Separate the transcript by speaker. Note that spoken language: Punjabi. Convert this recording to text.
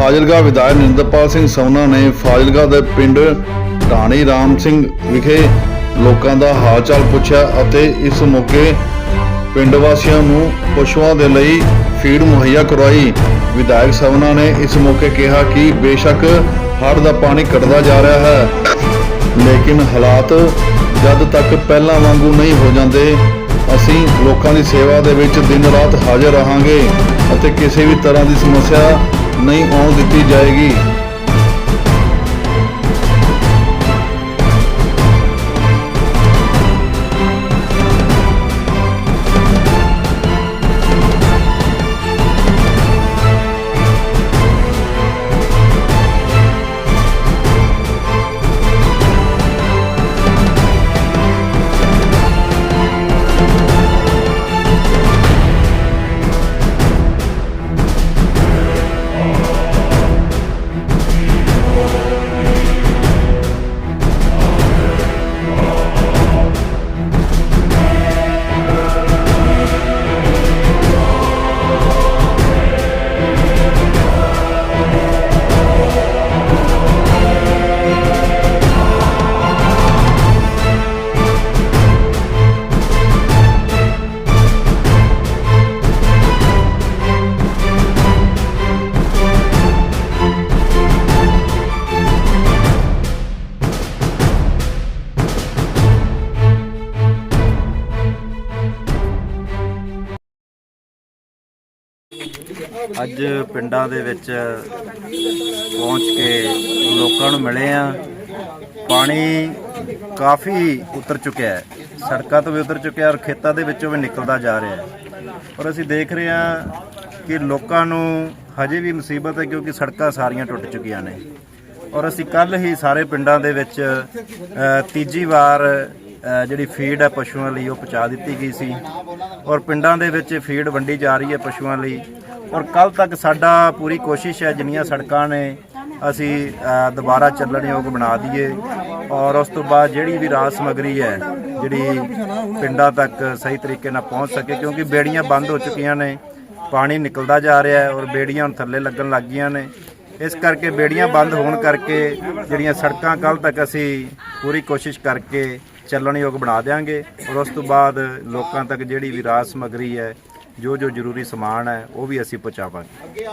Speaker 1: ਫਾਜ਼ਿਲਕਾ ਵਿਧਾਇਕ ਨਿੰਦਰਪਾਲ ਸਿੰਘ ਸੋਨਾ ਨੇ ਫਾਜ਼ਿਲਕਾ ਦੇ ਪਿੰਡ ਢਾਣੀ ਰਾਮ ਸਿੰਘ ਵਿਖੇ ਲੋਕਾਂ ਦਾ ਹਾਲ ਚਾਲ ਪੁੱਛਿਆ ਅਤੇ ਇਸ ਮੌਕੇ ਪਿੰਡ ਵਾਸੀਆਂ ਨੂੰ ਪਸ਼ੂਆਂ ਦੇ ਲਈ ਫੀਡ ਮੁਹੱਈਆ ਕਰਵਾਈ। ਵਿਧਾਇਕ ਸਵਨਾ ਨੇ ਇਸ ਮੌਕੇ ਕਿਹਾ ਕਿ ਬੇਸ਼ੱਕ ਹੜ੍ਹ ਦਾ ਪਾਣੀ ਘਟਦਾ ਜਾ ਰਿਹਾ ਹੈ, ਲੇਕਿਨ ਹਾਲਾਤ ਜਦ ਤੱਕ ਪਹਿਲਾਂ ਵਾਂਗੂ ਨਹੀਂ ਹੋ ਜਾਂਦੇ, ਅਸੀਂ ਲੋਕਾਂ ਦੀ ਸੇਵਾ ਦੇ ਵਿੱਚ ਦਿਨ ਰਾਤ ਹਾਜ਼ਰ ਰਹਾਂਗੇ ਅਤੇ ਕਿਸੇ ਵੀ ਤਰ੍ਹਾਂ ਦੀ ਸਮੱਸਿਆ ਨਹੀਂ ਆਉਣ ਦਿੱਤੀ ਜਾਏਗੀ।
Speaker 2: ਅੱਜ ਪਿੰਡਾਂ ਦੇ ਵਿੱਚ ਪਹੁੰਚ ਕੇ ਲੋਕਾਂ ਨੂੰ ਮਿਲੇ ਆ। ਪਾਣੀ ਕਾਫੀ ਉਤਰ ਚੁੱਕਿਆ ਹੈ। ਸੜਕਾਂ ਤੋਂ ਵੀ ਉਤਰ ਚੁੱਕਿਆ ਔਰ ਖੇਤਾਂ ਦੇ ਵਿੱਚੋਂ ਵੀ ਨਿਕਲਦਾ ਜਾ ਰਿਹਾ ਹੈ। ਔਰ ਅਸੀਂ ਦੇਖ ਰਹੇ ਹਾਂ ਕਿ ਲੋਕਾਂ ਨੂੰ ਹਜੇ ਵੀ ਮੁਸੀਬਤ ਹੈ ਕਿਉਂਕਿ ਸੜਕਾਂ ਸਾਰੀਆਂ ਟੁੱਟ ਚੁੱਕੀਆਂ ਨੇ। ਔਰ ਅਸੀਂ ਕੱਲ ਹੀ ਸਾਰੇ ਪਿੰਡਾਂ ਦੇ ਵਿੱਚ ਤੀਜੀ ਵਾਰ ਜਿਹੜੀ ਫੀਡ ਹੈ ਪਸ਼ੂਆਂ ਲਈ ਉਹ ਪਹੁੰਚਾ ਦਿੱਤੀ ਗਈ ਸੀ। ਔਰ ਪਿੰਡਾਂ ਦੇ ਵਿੱਚ ਫੀਡ ਵੰਡੀ ਜਾ ਰਹੀ ਹੈ ਪਸ਼ੂਆਂ ਲਈ। ਔਰ ਕੱਲ ਤੱਕ ਸਾਡਾ ਪੂਰੀ ਕੋਸ਼ਿਸ਼ ਹੈ, ਜਿੰਨੀਆਂ ਸੜਕਾਂ ਨੇ, ਅਸੀਂ ਦੁਬਾਰਾ ਚੱਲਣਯੋਗ ਬਣਾ ਦਈਏ। ਔਰ ਉਸ ਤੋਂ ਬਾਅਦ ਜਿਹੜੀ ਵੀ ਰਾਜ ਸਮਗਰੀ ਹੈ, ਜਿਹੜੀ ਪਿੰਡਾਂ ਤੱਕ ਸਹੀ ਤਰੀਕੇ ਨਾਲ ਪਹੁੰਚ ਸਕੇ, ਕਿਉਂਕਿ ਬੇੜੀਆਂ ਬੰਦ ਹੋ ਚੁੱਕੀਆਂ ਨੇ, ਪਾਣੀ ਨਿਕਲਦਾ ਜਾ ਰਿਹਾ ਹੈ ਔਰ ਬੇੜੀਆਂ ਹੁਣ ਥੱਲੇ ਲੱਗਣ ਲੱਗ ਗਈਆਂ ਨੇ। ਇਸ ਕਰਕੇ ਬੇੜੀਆਂ ਬੰਦ ਹੋਣ ਕਰਕੇ ਜਿਹੜੀਆਂ ਸੜਕਾਂ ਕੱਲ ਤੱਕ ਅਸੀਂ ਪੂਰੀ ਕੋਸ਼ਿਸ਼ ਕਰਕੇ ਚੱਲਣਯੋਗ ਬਣਾ ਦੇਵਾਂਗੇ ਔਰ ਉਸ ਤੋਂ ਬਾਅਦ ਲੋਕਾਂ ਤੱਕ ਜਿਹੜੀ ਵੀ ਰਾਜ ਸਮਗਰੀ ਹੈ, ਜੋ ਜੋ ਜ਼ਰੂਰੀ ਸਮਾਨ ਹੈ, ਉਹ ਵੀ ਅਸੀਂ ਪਹੁੰਚਾਵਾਂਗੇ।